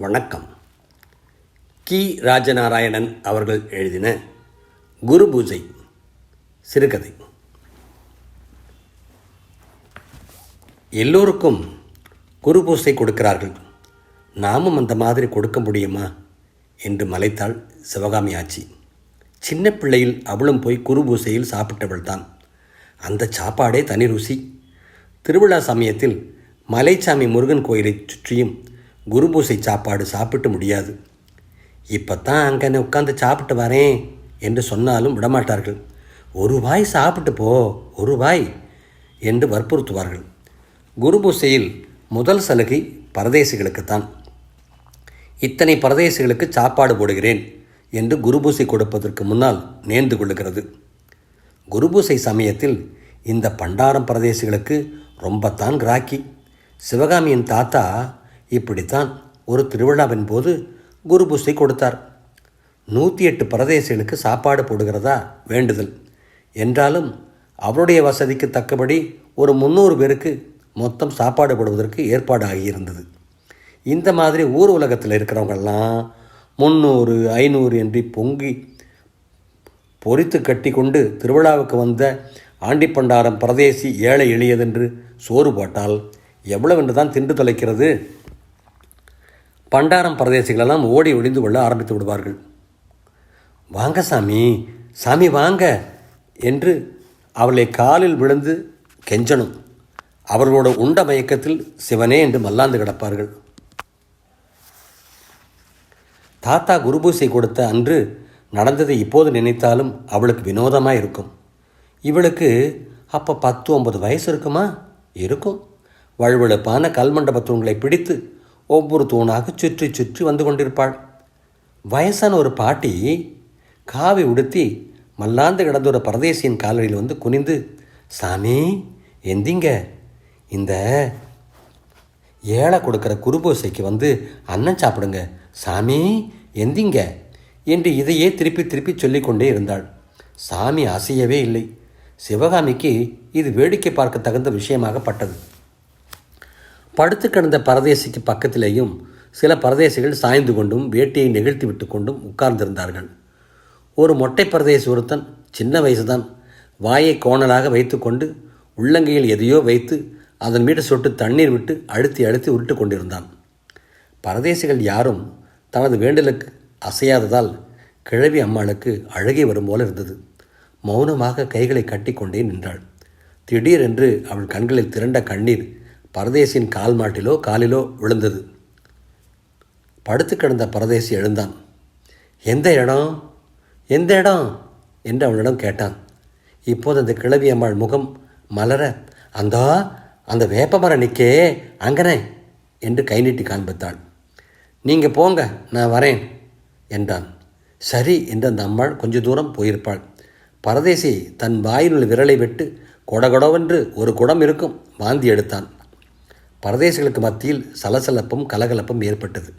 வணக்கம். கி. ராஜநாராயணன் அவர்கள் எழுதின குரு பூஜை சிறுகதை. எல்லோருக்கும் குரு பூஜை கொடுக்கிறார்கள். நாமும் அந்த மாதிரி கொடுக்க முடியுமா? என்று மலைத்தாள் சிவகாமி ஆச்சி சின்ன பிள்ளையில் அவளும் போய் குரு பூசையில் சாப்பிட்டவள் தான். அந்த சாப்பாடே தனி ருசி. திருவிழா சமயத்தில் மலைச்சாமி முருகன் கோயிலைச் சுற்றியும் குருபூசை சாப்பாடு சாப்பிட்டு முடியாது. இப்போ தான் அங்கே உட்காந்து சாப்பிட்டு வரேன் என்று சொன்னாலும் விடமாட்டார்கள். ஒரு வாய் சாப்பிட்டு போ ஒரு வாய் என்று வற்புறுத்துவார்கள். குருபூசையில் முதல் சலுகை பரதேசிகளுக்குத்தான். இத்தனை பரதேசிகளுக்கு சாப்பாடு போடுகிறேன் என்று குருபூசை கொடுப்பதற்கு முன்னால் நேர்ந்து கொள்ளுகிறது. குருபூசை சமயத்தில் இந்த பண்டாரம் பிரதேசிகளுக்கு ரொம்பத்தான் கிராக்கி. சிவகாமியின் தாத்தா இப்படித்தான் ஒரு திருவிழாவின் போது குருபூசை கொடுத்தார். நூற்றி எட்டு பிரதேசிகளுக்கு சாப்பாடு போடுகிறதா? வேண்டுதல். என்றாலும் அவருடைய வசதிக்கு தக்கபடி ஒரு முந்நூறு பேருக்கு மொத்தம் சாப்பாடு போடுவதற்கு ஏற்பாடு ஆகியிருந்தது. இந்த மாதிரி ஊர் உலகத்தில் இருக்கிறவங்கெல்லாம் முந்நூறு ஐநூறு என்று பொங்கி பொறித்து கட்டி கொண்டு திருவிழாவுக்கு வந்த ஆண்டிப்பண்டாரம் பிரதேசி ஏழை எளியதென்று சோறு போட்டால் எவ்வளவென்று தான் தின்று தொலைக்கிறது? பண்டாரம் பிரதேசிகளெல்லாம் ஓடி ஒளிந்து கொள்ள ஆரம்பித்து விடுவார்கள். வாங்க சாமி சாமி வாங்க என்று அவளை காலில் விழுந்து கெஞ்சணும். அவர்களோட உண்ட மயக்கத்தில் சிவனே என்று மல்லாந்து கிடப்பார்கள். தாத்தா குருபூசை கொடுத்த அன்று நடந்ததை இப்போது நினைத்தாலும் அவளுக்கு வினோதமாக இருக்கும். இவளுக்கு அப்போ பத்து ஒன்பது வயசு இருக்குமா? இருக்கும். வழுவழுப்பான கல்மண்டபத்தூண்களை பிடித்து ஒவ்வொரு தூணாக சுற்றி சுற்றி வந்து கொண்டிருப்பாள். வயசான ஒரு பாட்டி காவி உடுத்தி மல்லாந்து கிடந்த ஒரு பரதேசியின் காலடியில் வந்து குனிந்து சாமி எந்திங்க. இந்த ஏழை கொடுக்குற குருபோசைக்கு வந்து அன்னம் சாப்பிடுங்க. சாமி எந்திங்க. என்று இதையே திருப்பி திருப்பி சொல்லிக்கொண்டே இருந்தாள். சாமி அசையவே இல்லை. சிவகாமிக்கு இது வேடிக்கை பார்க்க தகுந்த விஷயமாகப்பட்டது படுத்து கிடந்த பரதேசிக்கு பக்கத்திலேயும் சில பரதேசிகள் சாய்ந்து கொண்டும் வேட்டியை நெகிழ்த்தி விட்டு கொண்டும் உட்கார்ந்திருந்தார்கள். ஒரு மொட்டை பரதேசி ஒருத்தன் சின்ன வயசுதான் வாயை கோணலாக வைத்துக்கொண்டு உள்ளங்கையில் எதையோ வைத்து அதன் மீது சொட்டு தண்ணீர் விட்டு அழுத்தி அழுத்தி உருட்டு கொண்டிருந்தான். பரதேசிகள் யாரும் தனது வேண்டலுக்கு அசையாததால் கிழவி அம்மாளுக்கு அழகே வரும் போல இருந்தது. மௌனமாக கைகளை கட்டிக்கொண்டே நின்றாள். திடீரென்று அவள் கண்களில் திரண்ட கண்ணீர் பரதேசின் கால் மாட்டிலோ காலிலோ விழுந்தது. படுத்து கிடந்த பரதேசி எழுந்தான். எந்த இடம்? எந்த இடம்? என்று அவனிடம் கேட்டான். இப்போது அந்த கிழவி அம்மாள் முகம் மலர அந்தா அந்த வேப்பமரம் நிற்கே அங்கனே என்று கை நீட்டி காண்பித்தாள். நீங்கள் போங்க நான் வரேன் என்றான். சரி என்று அந்த அம்மாள் கொஞ்ச தூரம் போயிருப்பாள். பரதேசி தன் வாயிலுள்ள விரலை விட்டு கொடகொடவென்று ஒரு குடம் இருக்கும் வாந்தி எடுத்தான். பரதேசிகளுக்கு மத்தியில் சலசலப்பும் கலகலப்பும் ஏற்பட்டது.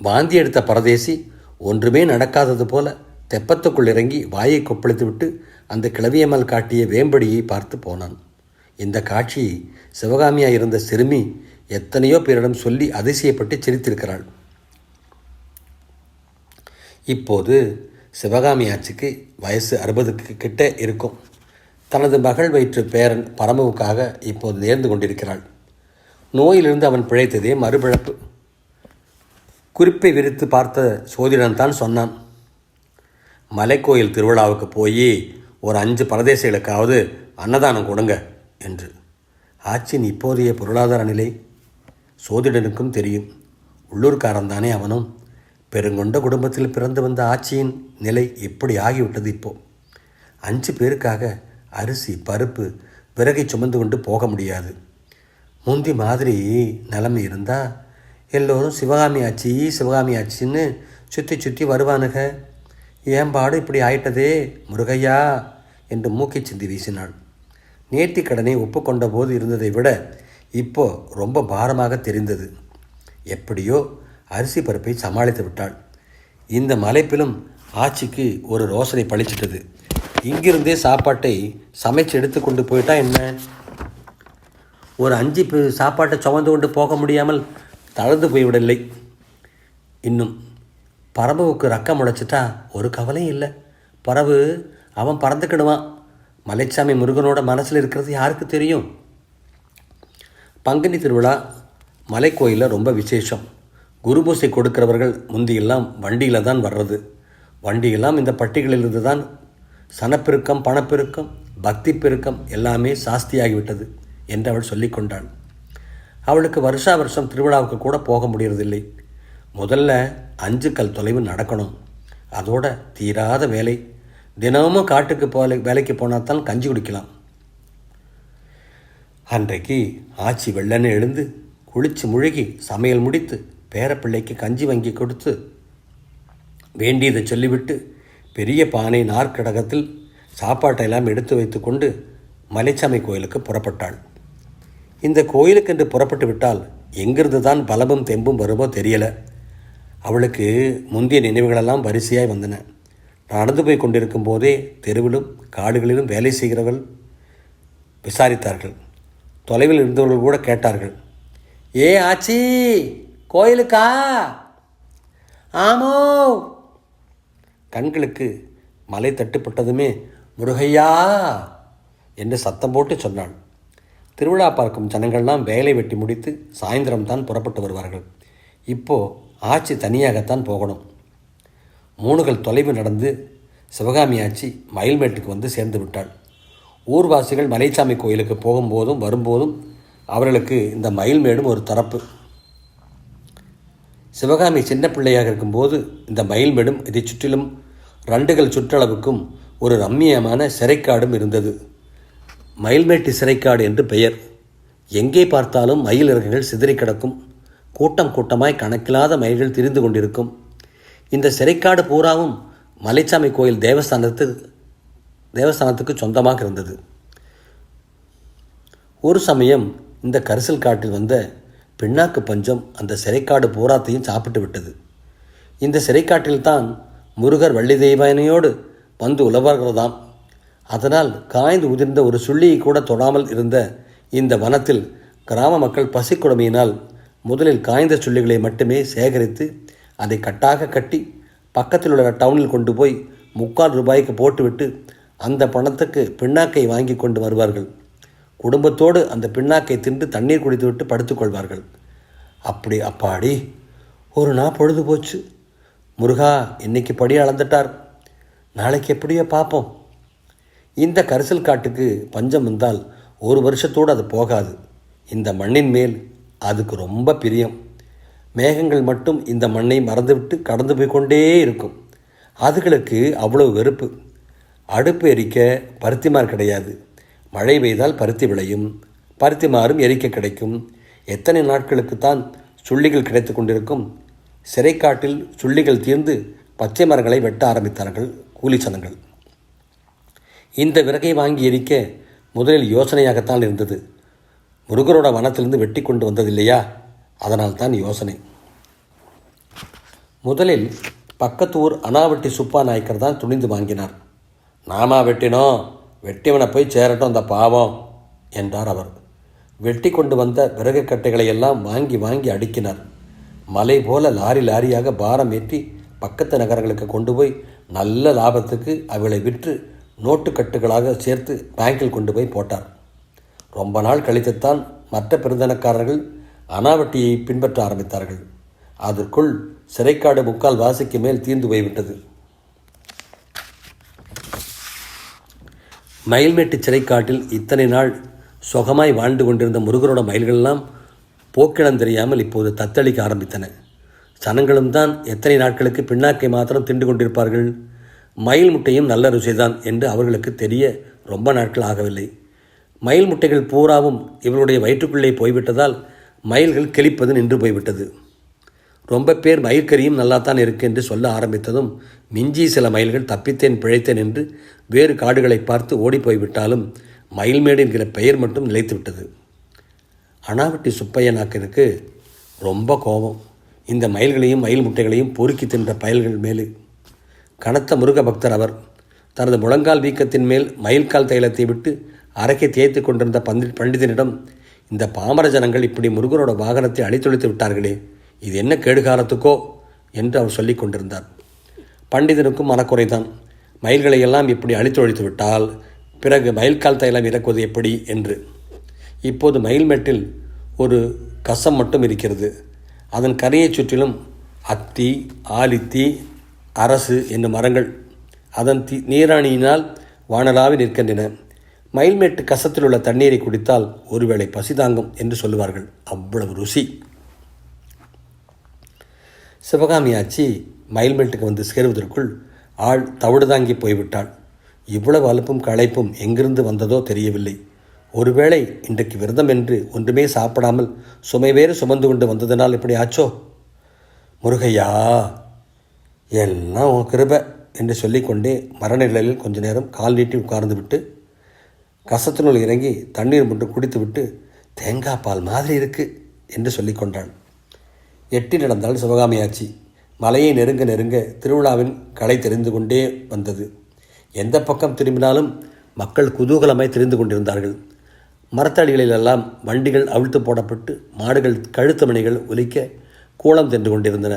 வாந்தி எடுத்த பரதேசி ஒன்றுமே நடக்காதது போல தெப்பத்துக்குள் இறங்கி வாயை கொப்பளித்துவிட்டு அந்த கிளவியம்மல் காட்டிய வேம்படியை பார்த்து போனான். இந்த காட்சியை சிவகாமியாக இருந்த சிறுமி எத்தனையோ பேரிடம் சொல்லி அதிசயப்பட்டு சிரித்திருக்கிறாள். இப்போது சிவகாமி ஆட்சிக்கு வயசு அறுபதுக்கு கிட்ட இருக்கும். தனது மகள் வயிற்று பேரன் பரமவுக்காக இப்போது நேர்ந்து கொண்டிருக்கிறாள். நோயிலிருந்து அவன் பிழைத்ததே மறுபிழப்பு. குறிப்பை விரித்து பார்த்த சோதிடன் தான் சொன்னான். மலைக்கோயில் திருவிழாவுக்கு போய் ஒரு அஞ்சு பரதேசிகளுக்காவது அன்னதானம் கொடுங்க என்று. ஆட்சியின் இப்போதைய பொருளாதார நிலை சோதிடனுக்கும் தெரியும். உள்ளூர்காரன் தானே அவனும். பெருங்கொண்ட குடும்பத்தில் பிறந்து வந்த ஆட்சியின் நிலை எப்படி ஆகிவிட்டது இப்போ. அஞ்சு பேருக்காக அரிசி பருப்பு விறகை சுமந்து கொண்டு போக முடியாது. முந்தி மாதிரி நிலைமை இருந்தால் எல்லோரும் சிவகாமி ஆச்சி சிவகாமி ஆச்சின்னு சுற்றி சுற்றி வருவானுக. ஏம்பாடு இப்படி ஆயிட்டதே முருகையா என்று மூக்கை சிந்தி வீசினாள். நேர்த்தி கடனை ஒப்புக்கொண்ட போது இருந்ததை விட இப்போ ரொம்ப பாரமாக தெரிந்தது. எப்படியோ அரிசி பருப்பை சமாளித்து விட்டாள். இந்த மலைப்பிலும் ஆட்சிக்கு ஒரு ரோசனை பழிச்சிட்டது. இங்கிருந்தே சாப்பாட்டை சமைச்சு எடுத்து கொண்டு போயிட்டா என்ன? ஒரு அஞ்சு பே- சாப்பாட்டை சுமந்து கொண்டு போக முடியாமல் தளர்ந்து போய்விடவில்லை இன்னும் பறவுக்கு ரக்கம் முளைச்சிட்டா ஒரு கவலையும் இல்லை. பறவு அவன் பறந்துக்கிடுவான். மலைச்சாமி முருகனோட மனசில் இருக்கிறது யாருக்கு தெரியும்? பங்குனி திருவிழா மலைக்கோயிலில் ரொம்ப விசேஷம். குருபூசை கொடுக்கிறவர்கள் முந்தியெல்லாம் வண்டியில் தான் வர்றது. வண்டியெல்லாம் இந்த பட்டிகளிலிருந்து தான் சனப்பெருக்கம் பணப்பெருக்கம் பக்தி பெருக்கம் எல்லாமே சாஸ்தியாகிவிட்டது என்று அவள் சொல்லிக்கொண்டாள் அவளுக்கு வருஷா வருஷம் திருவிழாவுக்கு கூட போக முடியறதில்லை. முதல்ல அஞ்சு கல் தொலைவு நடக்கணும். அதோட தீராத வேலை. தினமும் காட்டுக்கு போல வேலைக்கு போனால்தான் கஞ்சி குடிக்கலாம். அன்றைக்கு ஆச்சி வெள்ளன்னு எழுந்து குளிச்சு முழுகி சமையல் முடித்து பேரப்பிள்ளைக்கு கஞ்சி வாங்கி கொடுத்து வேண்டியதை சொல்லிவிட்டு பெரிய பானை நாற்கடகத்தில் சாப்பாட்டையெல்லாம் எடுத்து வைத்துக்கொண்டு மலைச்சாமி கோயிலுக்கு புறப்பட்டாள். இந்த கோயிலுக்கென்று புறப்பட்டு விட்டால் எங்கிருந்து தான் பலமும் தெம்பும் வருமோ தெரியல. அவளுக்கு முந்தைய நினைவுகளெல்லாம் வரிசையாய் வந்தன. நடந்து போய் கொண்டிருக்கும் போதே தெருவிலும் காடுகளிலும் வேலை செய்கிறவர்கள் விசாரித்தார்கள். தொலைவில் இருந்தவர்கள் கூட கேட்டார்கள். ஏ ஆச்சி கோயிலுக்கா? ஆமோ கண்களுக்கு மலை தட்டுப்பட்டதுமே முருகையா! என்று சத்தம் போட்டு சொன்னாள். திருவிழா பார்க்கும் ஜனங்கள்லாம் வேலை வெட்டி முடித்து சாயந்தரம் தான் புறப்பட்டு வருவார்கள். இப்போ ஆட்சி தனியாகத்தான் போகணும். மூணுகள் தொலைவு நடந்து சிவகாமி ஆட்சி மயில்மேட்டுக்கு வந்து சேர்ந்து விட்டாள். ஊர்வாசிகள் மலைச்சாமி கோயிலுக்கு போகும்போதும் வரும்போதும் அவர்களுக்கு இந்த மயில்மேடும் ஒரு தரப்பு. சிவகாமி சின்ன பிள்ளையாக இருக்கும்போது இந்த மயில்மேடும் இதைச் சுற்றிலும் ரண்டுகள் சுற்றளவுக்கும் ஒரு ரம்மியமான சிறைக்காடும் இருந்தது. மயில்மேட்டு சிறைக்காடு என்று பெயர். எங்கே பார்த்தாலும் மயில் இறகுகள் சிதறி கிடக்கும். கூட்டம் கூட்டமாய் கணக்கில்லாத மயில்கள் திரிந்து கொண்டிருக்கும். இந்த சிறைக்காடு பூராவும் மலைச்சாமி கோயில் தேவஸ்தானத்து தேவஸ்தானத்துக்கு சொந்தமாக இருந்தது. ஒரு சமயம் இந்த கரிசல் காட்டில் வந்த பின்னாக்கு பஞ்சம் அந்த சிறைக்காடு பூராத்தையும் சாப்பிட்டு விட்டது. இந்த சிறைக்காட்டில்தான் முருகர் வள்ளி தெய்வானையோடு வந்து உலவாகிறதாம் அதனால் காய்ந்து உதிர்ந்த ஒரு சுள்ளியை கூட தொடாமல் இருந்த இந்த வனத்தில் கிராம மக்கள் பசிக்குடமையினால் முதலில் காய்ந்த சுள்ளிகளை மட்டுமே சேகரித்து அதை கட்டாக கட்டி பக்கத்தில் உள்ள டவுனில் கொண்டு போய் முக்கால் ரூபாய்க்கு போட்டுவிட்டு அந்த பணத்துக்கு பின்னாக்கை வாங்கி கொண்டு வருவார்கள். குடும்பத்தோடு அந்த பின்னாக்கை தின்று தண்ணீர் குடித்துவிட்டு படுத்துக்கொள்வார்கள் அப்படி அப்பாடி ஒரு நாள் பொழுது போச்சு. முருகா இன்னைக்கு படி அளந்துட்டார். நாளைக்கு எப்படியோ பார்ப்போம் இந்த கரிசல் காட்டுக்கு பஞ்சம் வந்தால் ஒரு வருஷத்தோடு அது போகாது. இந்த மண்ணின் மேல் அதுக்கு ரொம்ப பிரியம். மேகங்கள் மட்டும் இந்த மண்ணை மறந்துவிட்டு கடந்து போய் கொண்டே இருக்கும். அதுகளுக்கு அவ்வளவு வெறுப்பு. அடுப்பு எரிக்க பருத்திமார் கிடையாது. மழை பெய்தால் பருத்தி விளையும். பருத்தி மாறும் எரிக்க கிடைக்கும். எத்தனை நாட்களுக்குத்தான் சுள்ளிகள் கிடைத்து கொண்டிருக்கும். சிறைக்காட்டில் சுள்ளிகள் தீர்ந்து பச்சை மரங்களை வெட்ட ஆரம்பித்தார்கள் கூலி சனங்கள் இந்த விறகை வாங்கி எரிக்க முதலில் யோசனையாகத்தான் இருந்தது. முருகரோட வனத்திலிருந்து வெட்டி கொண்டு வந்ததில்லையா? அதனால் தான் யோசனை. முதலில் பக்கத்து ஊர் அனாவட்டி சுப்பா நாயக்கர் தான் துணிந்து வாங்கினார். நாமா வெட்டினோம் வெட்டிவனை போய் சேரட்டும் அந்த பாவம் என்றார் அவர். வெட்டி கொண்டு வந்த விறகு கட்டைகளை எல்லாம் வாங்கி வாங்கி அடுக்கினார். மலை போல லாரி லாரியாக பாரம் ஏற்றி பக்கத்து நகரங்களுக்கு கொண்டு போய் நல்ல லாபத்துக்கு அவளை விற்று நோட்டுக்கட்டுகளாக சேர்த்து பேங்கில் கொண்டு போய் போட்டார். ரொம்ப நாள் கழித்துத்தான் மற்ற பெருந்தனக்காரர்கள் அனாவட்டியை பின்பற்ற ஆரம்பித்தார்கள். அதற்குள் சிறைக்காடு முக்கால் வாசிக்கு மேல் தீர்ந்து போய்விட்டது. மயில்மேட்டு சிறைக்காட்டில் இத்தனை நாள் சுகமாய் வாழ்ந்து கொண்டிருந்த முருகரோட மயில்களெல்லாம் போக்கிடம் தெரியாமல் இப்போது தத்தளிக்க ஆரம்பித்தன. சனங்களும் தான் எத்தனை நாட்களுக்கு பின்னாக்கை மாத்திரம் திண்டு கொண்டிருப்பார்கள்? மயில் முட்டையும் நல்ல ருசிதான் என்று அவர்களுக்கு தெரிய ரொம்ப நாட்கள் ஆகவில்லை. மயில் முட்டைகள் பூராவும் இவர்களுடைய வயிற்றுக்குள்ளே போய்விட்டதால் மயில்கள் கிழிப்பது நின்று போய்விட்டது. ரொம்ப பேர் மயிர்கறியும் நல்லாத்தான் இருக்கு என்று சொல்ல ஆரம்பித்ததும் மிஞ்சி சில மயில்கள் தப்பித்தேன் பிழைத்தேன் என்று வேறு காடுகளை பார்த்து ஓடிப்போய்விட்டாலும் மயில்மேடு என்கிற பெயர் மட்டும் நிலைத்துவிட்டது. அனாவட்டி சுப்பையனாக்கனுக்கு ரொம்ப கோபம். இந்த மயில்களையும் மயில் முட்டைகளையும் பொறுக்கி தின்ற பயல்கள் மேலே. கனத்த முருக பக்தர் அவர் தனது முழங்கால் வீக்கத்தின் மேல் மயில்கால் தைலத்தை விட்டு அரைக்கை தேய்த்து கொண்டிருந்த பந்தி பண்டிதனிடம் இந்த பாமர ஜனங்கள் இப்படி முருகனோட வாகனத்தை அழித்தொழித்து விட்டார்களே இது என்ன கேடுகாலத்துக்கோ? என்று அவர் சொல்லி கொண்டிருந்தார். பண்டிதனுக்கும் மனக்குறைதான். மயில்களை எல்லாம் இப்படி அழித்தொழித்து விட்டால் பிறகு மயில் தைலம் இறக்குவது எப்படி? என்று இப்போது மயில்மேட்டில் ஒரு கசம் மட்டும் இருக்கிறது. அதன் கரையைச் சுற்றிலும் அத்தி ஆலித்தி அரசு என்னும் மரங்கள் அதன் தி நீராணியினால் வானலாவி நிற்கின்றன. மயில்மேட்டு கசத்தில் உள்ள தண்ணீரை குடித்தால் ஒருவேளை பசிதாங்கும் என்று சொல்லுவார்கள். அவ்வளவு ருசி. சிவகாமி ஆச்சி மயில்மேட்டுக்கு வந்து சேருவதற்குள் ஆள் தவிடுதாங்கி போய்விட்டாள். இவ்வளவு அலுப்பும் களைப்பும் எங்கிருந்து வந்ததோ தெரியவில்லை. ஒருவேளை இன்றைக்கு விரதம் என்று ஒன்றுமே சாப்பிடாமல் சுமை வேறு சுமந்து கொண்டு வந்ததனால் இப்படி ஆச்சோ முருகையா எல்லாம் உன் கிருப என்று சொல்லிக்கொண்டே மரநிலையில் கொஞ்ச நேரம் கால் நீட்டி உட்கார்ந்து விட்டு கசத்தினுள் இறங்கி தண்ணீர் மட்டும் குடித்துவிட்டு தேங்காய் பால் மாதிரி இருக்கு என்று சொல்லிக்கொண்டான். எட்டி நடந்தால் சிவகாமியாச்சி. மலையை நெருங்க நெருங்க திருவிழாவின் களை தெரிந்து கொண்டே வந்தது. எந்த பக்கம் திரும்பினாலும் மக்கள் குதூகலமாய் தெரிந்து கொண்டிருந்தார்கள். மரத்தடிகளிலெல்லாம் வண்டிகள் அவிழ்த்து போடப்பட்டு மாடுகள் கழுத்து மணிகள் ஒலிக்க கூளம் சென்று கொண்டிருந்தன.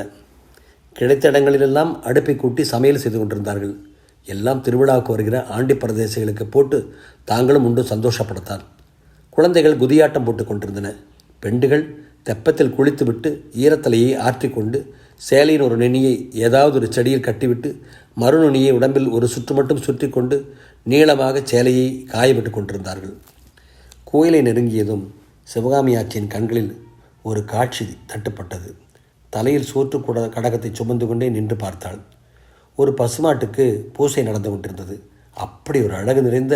கிடைத்த இடங்களிலெல்லாம் அடுப்பை கூட்டி சமையல் செய்து கொண்டிருந்தார்கள். எல்லாம் திருவிழாவுக்கு வருகிற ஆண்டி பிரதேசங்களுக்கு போட்டு தாங்களும் உண்டு சந்தோஷப்படுத்தார். குழந்தைகள் குதியாட்டம் போட்டு கொண்டிருந்தன. பெண்டுகள் தெப்பத்தில் குளித்துவிட்டு ஈரத்தலையை ஆற்றிக்கொண்டு சேலையின் ஒரு நெனியை ஏதாவது ஒரு செடியில் கட்டிவிட்டு மறுநுனியை உடம்பில் ஒரு சுற்று மட்டும் சுற்றி கொண்டு நீளமாக சேலையை காயவிட்டு கொண்டிருந்தார்கள். கோயிலை நெருங்கியதும் சிவகாமி ஆட்சியின் கண்களில் ஒரு காட்சி தட்டுப்பட்டது. தலையில் சோற்று கூட கடகத்தை சுமந்து கொண்டே நின்று பார்த்தாள். ஒரு பசுமாட்டுக்கு பூசை நடந்து கொண்டிருந்தது. அப்படி ஒரு அழகு நிறைந்த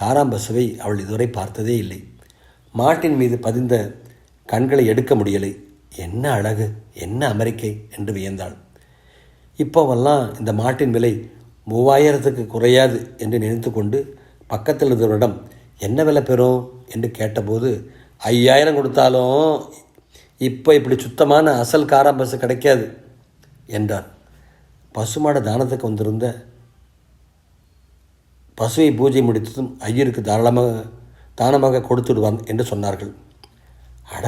காராம்பசுவை அவள் இதுவரை பார்த்ததே இல்லை. மாட்டின் மீது பதிந்த கண்களை எடுக்க முடியலை. என்ன அழகு என்ன அமெரிக்கை என்று வியந்தாள். இப்போவெல்லாம் இந்த மாட்டின் விலை மூவாயிரத்துக்கு குறையாது என்று நினைத்து கொண்டு பக்கத்தில் இருந்தவரிடம் என்ன விலை பெறும் என்று கேட்டபோது ஐயாயிரம் கொடுத்தாலும் இப்போ இப்படி சுத்தமான அசல் காரா பஸ்ஸு கிடைக்காது என்றார் பசுமாட தானத்துக்கு வந்திருந்த பசுவை பூஜை முடித்ததும் ஐயருக்கு தாராளமாக தானமாக கொடுத்துடுவான் என்று சொன்னார்கள். அட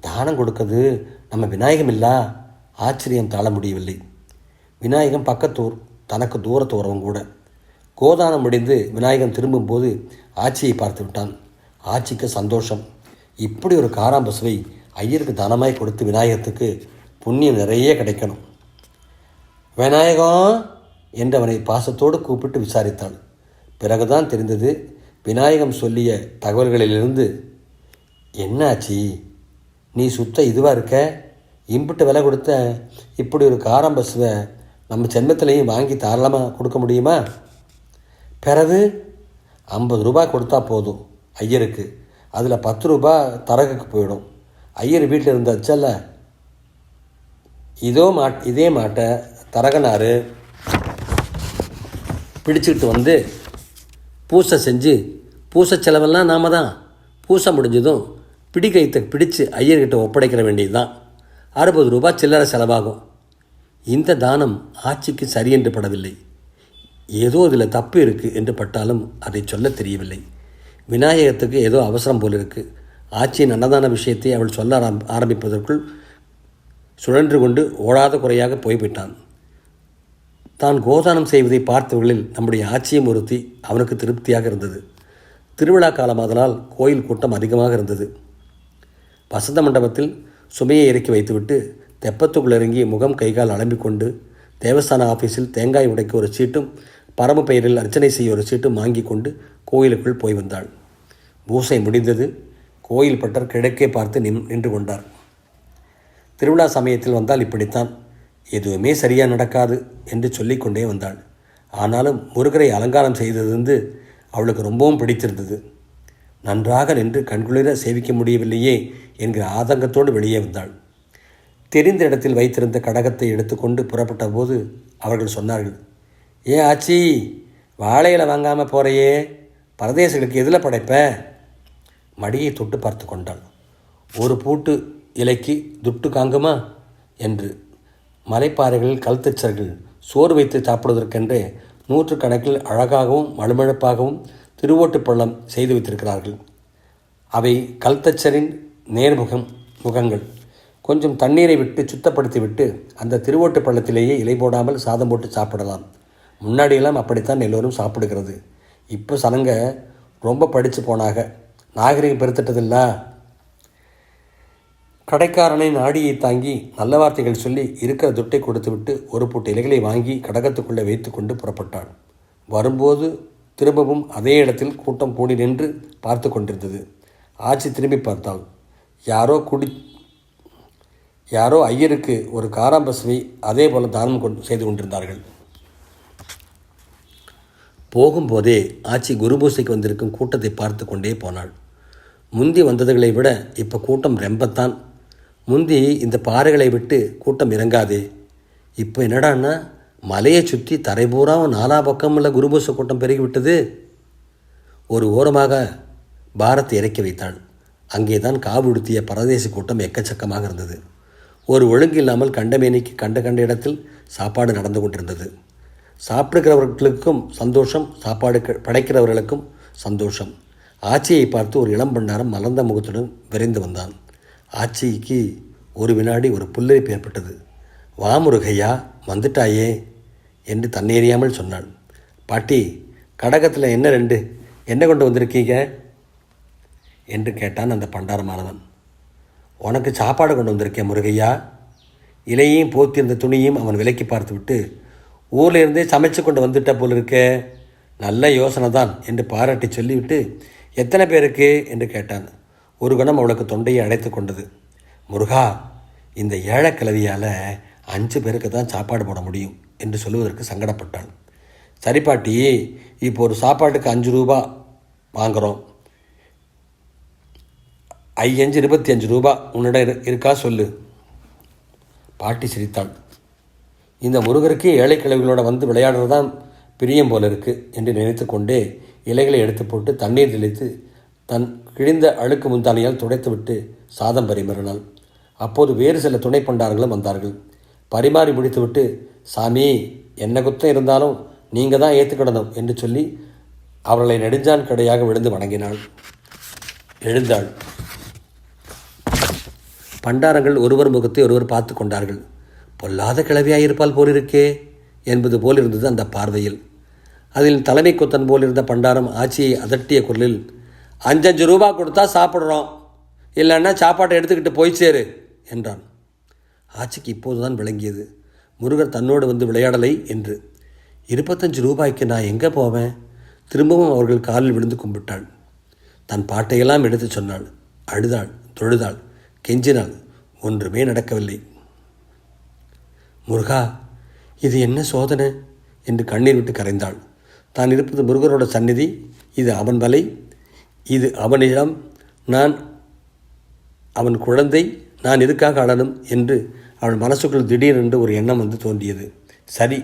தானம் கொடுக்கிறது நம்ம விநாயகம் இல்லா? ஆச்சரியம் தாழ முடியவில்லை. விநாயகம் பக்கத்தூர் தனக்கு தூரத்து உறவும் கூட. கோதானம் முடிந்து விநாயகன் திரும்பும்போது ஆட்சியை பார்த்து விட்டான். ஆட்சிக்கு சந்தோஷம். இப்படி ஒரு காராம்பசுவை ஐயருக்கு தானமாய் கொடுத்து விநாயகத்துக்கு புண்ணியம் நிறைய கிடைக்கணும். விநாயகம் என்றவனை பாசத்தோடு கூப்பிட்டு விசாரித்தாள். பிறகுதான் தெரிந்தது விநாயகம் சொல்லிய தகவல்களிலிருந்து என்னாச்சி நீ சுத்த இதுவாக இருக்க? இம்பிட்டு விலை கொடுத்த இப்படி ஒரு காரம் பஸ்ஸுவை நம்ம ஜென்மத்திலையும் வாங்கி தாராளமாக கொடுக்க முடியுமா? பிறகு ஐம்பது ரூபாய் கொடுத்தா போதும் ஐயருக்கு. அதில் பத்து ரூபாய் தரகுக்கு போயிடும். ஐயர் வீட்டில் இருந்தாச்சல்ல? இதோ மாட் இதே மாட்டை தரகனார் பிடிச்சிக்கிட்டு வந்து பூசை செஞ்சு பூசை செலவெல்லாம் நாம தான். பூசை முடிஞ்சதும் பிடிக்கைத்தை பிடிச்சு ஐயர்கிட்ட ஒப்படைக்கிற வேண்டியது தான் அறுபது ரூபாய் சில்லறை செலவாகும். இந்த தானம் ஆட்சிக்கு சரியென்று படவில்லை. ஏதோ இதில் தப்பு இருக்குது என்று பட்டாலும் அதை சொல்ல தெரியவில்லை. விநாயகத்துக்கு ஏதோ அவசரம் போல் இருக்குது ஆட்சியின் அன்னதான விஷயத்தை அவள் சொல்ல ஆரம் ஆரம்பிப்பதற்குள் சுழன்று கொண்டு ஓடாத குறையாக போய்விட்டான். தான் கோதானம் செய்வதை பார்த்தவர்களில் நம்முடைய ஆட்சியும் ஒருத்தி அவனுக்கு திருப்தியாக இருந்தது. திருவிழா காலமாதலால் கோயில் கூட்டம் அதிகமாக இருந்தது. வசந்த மண்டபத்தில் சுமையை இறக்கி வைத்துவிட்டு தெப்பத்துக்குள் இறங்கி முகம் கைகால் அலம்பிக்கொண்டு தேவஸ்தான ஆஃபீஸில் தேங்காய் உடைக்க ஒரு சீட்டும் பரம பெயரில் அர்ச்சனை செய்ய ஒரு சீட்டு வாங்கி கொண்டு கோயிலுக்குள் போய் வந்தாள். பூசை முடிந்தது கோயில் பட்டர் கிழக்கே பார்த்து நின் நின்று கொண்டார். திருவிழா சமயத்தில் வந்தால் இப்படித்தான். எதுவுமே சரியாக நடக்காது என்று சொல்லிக்கொண்டே வந்தாள். ஆனாலும் முருகரை அலங்காரம் செய்ததிருந்து அவளுக்கு ரொம்பவும் பிடித்திருந்தது. நன்றாக நின்று கண்குளிர சேவிக்க முடியவில்லையே என்கிற ஆதங்கத்தோடு வெளியே வந்தாள். தெரிந்த இடத்தில் வைத்திருந்த கடகத்தை எடுத்துக்கொண்டு புறப்பட்ட போது அவர்கள் சொன்னார்கள் ஏ ஆச்சி? வாழையில வாங்காமல் போகிறையே பரதேசிகளுக்கு எதில் படைப்ப? மடியை தொட்டு பார்த்து கொண்டாள். ஒரு பூட்டு இலைக்கு துட்டு காங்குமா? என்று மலைப்பாறைகளில் கல்தச்சர்கள் சோறு வைத்து சாப்பிடுவதற்கென்றே நூற்றுக்கணக்கில் அழகாகவும் மழுமழுப்பாகவும் திருவோட்டுப் பள்ளம் செய்து வைத்திருக்கிறார்கள். அவை கல்தச்சரின் நேர்முகம் முகங்கள். கொஞ்சம் தண்ணீரை விட்டு சுத்தப்படுத்தி விட்டு அந்த திருவோட்டு பள்ளத்திலேயே இலை போடாமல் சாதம் போட்டு சாப்பிடலாம். முன்னாடியெல்லாம் அப்படித்தான் எல்லோரும் சாப்பிடுகிறது. இப்போ சனங்க ரொம்ப படித்து போனாக. நாகரிகம் பெருத்திட்டதில்ல. கடைக்காரனை நாடியை தாங்கி நல்ல வார்த்தைகள் சொல்லி இருக்கிற துட்டை கொடுத்துவிட்டு ஒரு பூட்டு இலைகளை வாங்கி கடகத்துக்குள்ளே வைத்து கொண்டு புறப்பட்டாள். வரும்போது திரும்பவும் அதே இடத்தில் கூட்டம் கூடி நின்று பார்த்து கொண்டிருந்தது. ஆச்சி திரும்பி பார்த்தாள். யாரோ குடி யாரோ ஐயருக்கு ஒரு காராம்பசுவை அதே போல தானம் கொண்டு செய்து கொண்டிருந்தார்கள். போகும்போதே ஆச்சி குருபூசைக்கு வந்திருக்கும் கூட்டத்தை பார்த்து கொண்டே போனாள். முந்தி வந்ததுகளை விட இப்போ கூட்டம் ரெம்பத்தான். முந்தி இந்த பாறைகளை விட்டு கூட்டம் இறங்காதே. இப்போ என்னடான்னா மலையை சுற்றி தரைபூராவும் நாலா பக்கமுள்ள குருபூச கூட்டம் பெருகிவிட்டது. ஒரு ஓரமாக பாரத்தை இறக்கி வைத்தாள். அங்கே தான் காவுடுத்திய பரதேச பரதேசி கூட்டம் எக்கச்சக்கமாக இருந்தது. ஒரு ஒழுங்கு இல்லாமல் கண்டமேனிக்கு கண்ட கண்ட இடத்தில் சாப்பாடு நடந்து கொண்டிருந்தது. சாப்பிடுகிறவர்களுக்கும் சந்தோஷம் சாப்பாடு படைக்கிறவர்களுக்கும் சந்தோஷம். ஆச்சியை பார்த்து ஒரு இளம் பண்டாரம் மலர்ந்த முகத்துடன் விரைந்து வந்தான். ஆச்சிக்கு ஒரு வினாடி ஒரு புல்லரிப்பு ஏற்பட்டது. வா முருகையா வந்துட்டாயே என்று தன்னேறியாமல் சொன்னாள். பாட்டி கடகத்தில் என்ன ரெண்டு? என்ன கொண்டு வந்திருக்கீங்க? என்று கேட்டான் அந்த பண்டாரமானவன். உனக்கு சாப்பாடு கொண்டு வந்திருக்கேன் முருகையா. இலையையும் போத்தியிருந்த துணியையும் அவன் விலக்கி பார்த்துவிட்டு ஊரில் இருந்தே சமைச்சு கொண்டு வந்துட்ட போல் இருக்கே. நல்ல யோசனை தான் என்று பாராட்டி சொல்லிவிட்டு எத்தனை பேருக்கு? என்று கேட்டான். ஒரு கணம் அவளுக்கு தொண்டையை அடைத்து கொண்டது. முருகா இந்த ஏழைக்கிழவியால் அஞ்சு பேருக்கு தான் சாப்பாடு போட முடியும் என்று சொல்லுவதற்கு சங்கடப்பட்டாள். சரி பாட்டி இப்போ ஒரு சாப்பாட்டுக்கு அஞ்சு ரூபா வாங்குகிறோம் ஐயஞ்சு இருபத்தி அஞ்சு ரூபா உன்னிடம் இரு- இருக்கா சொல்லு. பாட்டி சிரித்தாள். இந்த முருகருக்கு ஏழை கிழவிகளோட வந்து விளையாடுறது தான் பிரியம் போல இருக்கு என்று நினைத்து கொண்டே இலைகளை எடுத்து போட்டு தண்ணீர் தெளித்து தன் கிழிந்த அழுக்கு முந்தானியால் துடைத்துவிட்டு சாதம் பரிமாறினாள். அப்போது வேறு சில துணை பண்டார்களும் வந்தார்கள். பரிமாறி முடித்துவிட்டு சாமி என்ன குத்தம் இருந்தாலும் நீங்கள் தான் ஏற்றுக்கிடணும் என்று சொல்லி அவர்களை நெடுஞ்சான் கடையாக விழுந்து வணங்கினாள். எழுந்தாள். பண்டாரங்கள் ஒருவர் முகத்தை ஒருவர் பார்த்து கொண்டார்கள். பொல்லாத கிளவியாயிருப்பால் போலிருக்கே என்பது போலிருந்தது அந்த பார்வையில். அதில் தலைமை கொத்தன் போலிருந்த பண்டாரம் ஆட்சியை அதட்டிய குரலில் அஞ்சஞ்சு ரூபா கொடுத்தா சாப்பிட்றோம். இல்லைன்னா சாப்பாட்டை எடுத்துக்கிட்டு போய் சேரு என்றான். ஆட்சிக்கு இப்போதுதான் விளங்கியது. முருகர் தன்னோடு வந்து விளையாடலை என்று. இருபத்தஞ்சு ரூபாய்க்கு நான் எங்கே போவேன்? திரும்பவும் அவர்கள் காலில் விழுந்து கும்பிட்டாள். தன் பாட்டையெல்லாம் எடுத்து சொன்னாள். அழுதாள் தொழுதாள் கெஞ்சினாள். ஒன்றுமே நடக்கவில்லை. முருகா இது என்ன சோதனை? என்று கண்ணீர் விட்டு கரைந்தாள். தான் இருப்பது முருகரோட சந்நிதி இது அவன் வலை இது அவனிடம் நான் அவன் குழந்தை நான் எதுக்காக அழனும்? என்று அவள் மனசுக்குள் திடீரென்று ஒரு எண்ணம் வந்து தோன்றியது. சரி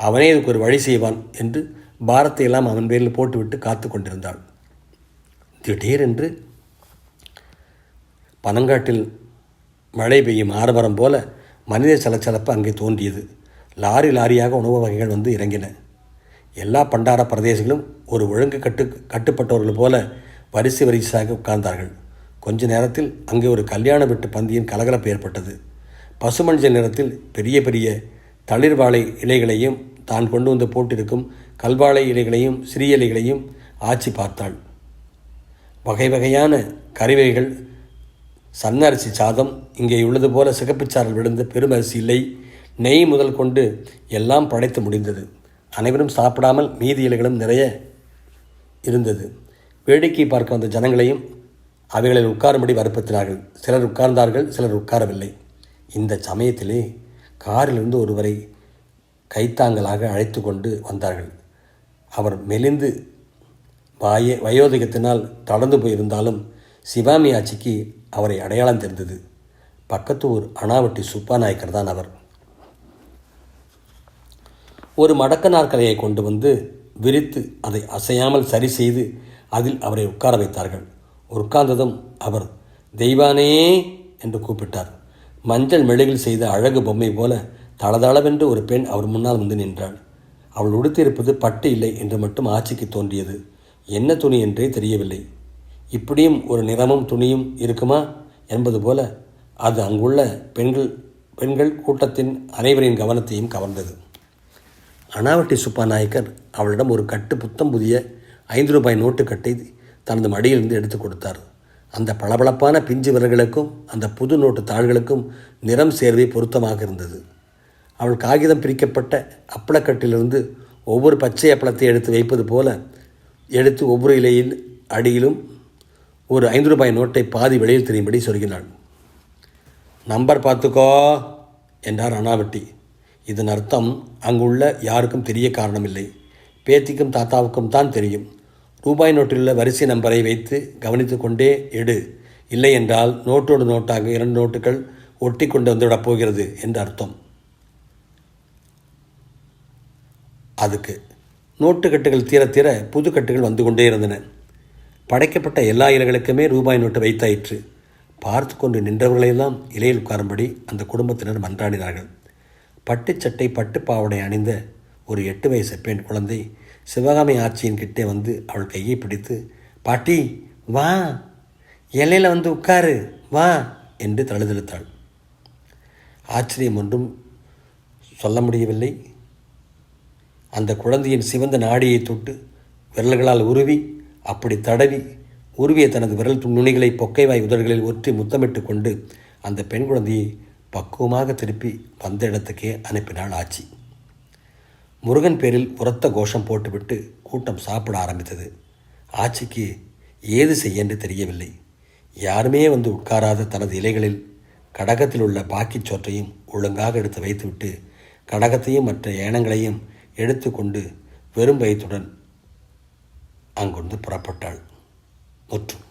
அவனே இதுக்கு ஒரு வழி செய்வான் என்று பாரத்தை எல்லாம் அவன் பேரில் போட்டுவிட்டு காத்து கொண்டிருந்தாள். திடீரென்று பனங்காட்டில் மழை பெய்யும் ஆரம்பரம் போல மனித சலச்சலப்பு அங்கே தோன்றியது. லாரி லாரியாக உணவு வகைகள் வந்து இறங்கின. எல்லா பண்டார பிரதேசங்களும் ஒரு ஒழுங்கு கட்டு கட்டுப்பட்டவர்கள் போல வரிசை வரிசையாக உட்கார்ந்தார்கள். கொஞ்ச நேரத்தில் அங்கே ஒரு கல்யாண வீட்டு பந்தியின் கலகலப்பு ஏற்பட்டது. பசுமஞ்சள் நிறத்தில் பெரிய பெரிய தளிர்வாழை இலைகளையும் தான் கொண்டு வந்து போட்டிருக்கும் கல்வாழை இலைகளையும் சிறிய இலைகளையும் ஆச்சி பார்த்தாள். வகை வகையான கறிவகைகள் சன்ன அரிசி சாதம் இங்கே உள்ளது போல சிகப்புச்சாரல் விழுந்த பெருமரிசி இல்லை. நெய் முதல் கொண்டு எல்லாம் படைத்து முடிந்தது. அனைவரும் சாப்பிடாமல் மீதி இலைகளும் நிறைய இருந்தது. வேடிக்கை பார்க்க வந்த ஜனங்களையும் அவைகளில் உட்காரும்படி வற்புறுத்தினார்கள். சிலர் உட்கார்ந்தார்கள் சிலர் உட்காரவில்லை. இந்த சமயத்திலே காரிலிருந்து ஒருவரை கைத்தாங்கலாக அழைத்து கொண்டு வந்தார்கள். அவர் மெலிந்து வாய வயோதிகத்தினால் தளர்ந்து போயிருந்தாலும் சிவாமி ஆட்சிக்கு அவரை அடையாளம் தெரிந்தது. பக்கத்து ஊர் அணாவட்டி சுப்பாநாயக்கர் தான் அவர். ஒரு மடக்க நாற்கலையை கொண்டு வந்து விரித்து அதை அசையாமல் சரி செய்து அதில் அவரை உட்கார வைத்தார்கள். உட்கார்ந்ததும் அவர் தெய்வானே என்று கூப்பிட்டார். மஞ்சள் மெழுகில் செய்த அழகு பொம்மை போல தளதளவென்று ஒரு பெண் அவர் முன்னால் வந்து நின்றாள். அவள் உடுத்தியிருப்பது பட்டு இல்லை என்று மட்டும் ஆட்சிக்கு தோன்றியது. என்ன துணி என்றே தெரியவில்லை. இப்படியும் ஒரு நிறமும் துணியும் இருக்குமா? என்பது போல அது அங்குள்ள பெண்கள் பெண்கள் கூட்டத்தின் அனைவரின் கவனத்தையும் கவர்ந்தது. அனாவட்டி சுப்பா நாயக்கர் அவளிடம் ஒரு கட்டு புத்தம் புதிய ஐந்து ரூபாய் நோட்டு கட்டை தனது மடியிலிருந்து எடுத்து கொடுத்தார். அந்த பளபளப்பான பிஞ்சு விரல்களுக்கும் அந்த புது நோட்டு தாள்களுக்கும் நிறம் சேர்வை பொருத்தமாக இருந்தது. அவள் காகிதம் பிரிக்கப்பட்ட அப்பளக்கட்டிலிருந்து ஒவ்வொரு பச்சை அப்பளத்தை எடுத்து வைப்பது போல எடுத்து ஒவ்வொரு இலையில் அடியிலும் ஒரு ஐந்து ரூபாய் நோட்டை பாதி வெளியில் தெரியும்படி சொருகினாள் நம்பர் பார்த்துக்கோ என்றார் அனாவட்டி இதன் அர்த்தம் அங்குள்ள யாருக்கும் தெரிய காரணமில்லை. பேத்திக்கும் தாத்தாவுக்கும் தான் தெரியும். ரூபாய் நோட்டிலுள்ள வரிசை நம்பரை வைத்து கவனித்து கொண்டே எடு. இல்லை என்றால் நோட்டோடு நோட்டாக இரண்டு நோட்டுகள் ஒட்டி கொண்டு வந்துவிடப் போகிறது என்று அர்த்தம். அதுக்கு. நோட்டுக்கட்டுகள் தீர தீர புது கட்டுகள் வந்து கொண்டே இருந்தன. படைக்கப்பட்ட எல்லா இலைகளுக்குமே ரூபாய் நோட்டு வைத்தாயிற்று. பார்த்து கொண்டு நின்றவர்களையெல்லாம் இலையில் உட்காரும்படி அந்த குடும்பத்தினர் மன்றாடினார்கள். பட்டுச்சட்டை பட்டு பாவாடை அணிந்த ஒரு எட்டு வயசு பெண் குழந்தை சிவகாமி ஆட்சியின் கிட்டே வந்து அவள் கையை பிடித்து பாட்டி வா. எல்லையில் வந்து உட்காரு. வா என்று தழுதெழுத்தாள். ஆச்சரியம் ஒன்றும் சொல்ல முடியவில்லை. அந்த குழந்தையின் சிவந்த நாடியை தொட்டு விரல்களால் உருவி அப்படி தடவி உருவிய தனது விரல் நுனிகளை பொக்கைவாய் உதடுகளில் ஒற்றி முத்தமிட்டு கொண்டு அந்த பெண் குழந்தையை பக்குவமாக திருப்பி வந்த இடத்துக்கே அனுப்பினாள் ஆச்சி. முருகன் பேரில் உரத்த கோஷம் போட்டுவிட்டு கூட்டம் சாப்பிட ஆரம்பித்தது. ஆச்சிக்கு ஏது செய்ய என்று தெரியவில்லை. யாருமே வந்து உட்காராத தனது இலைகளில் கடகத்தில் உள்ள பாக்கிச் சோற்றையும் ஒழுங்காக எடுத்து வைத்துவிட்டு கடகத்தையும் மற்ற ஏனங்களையும் எடுத்துக்கொண்டு வெறும் வயிற்றுடன் அங்கிருந்து புறப்பட்டாள். முற்றும்.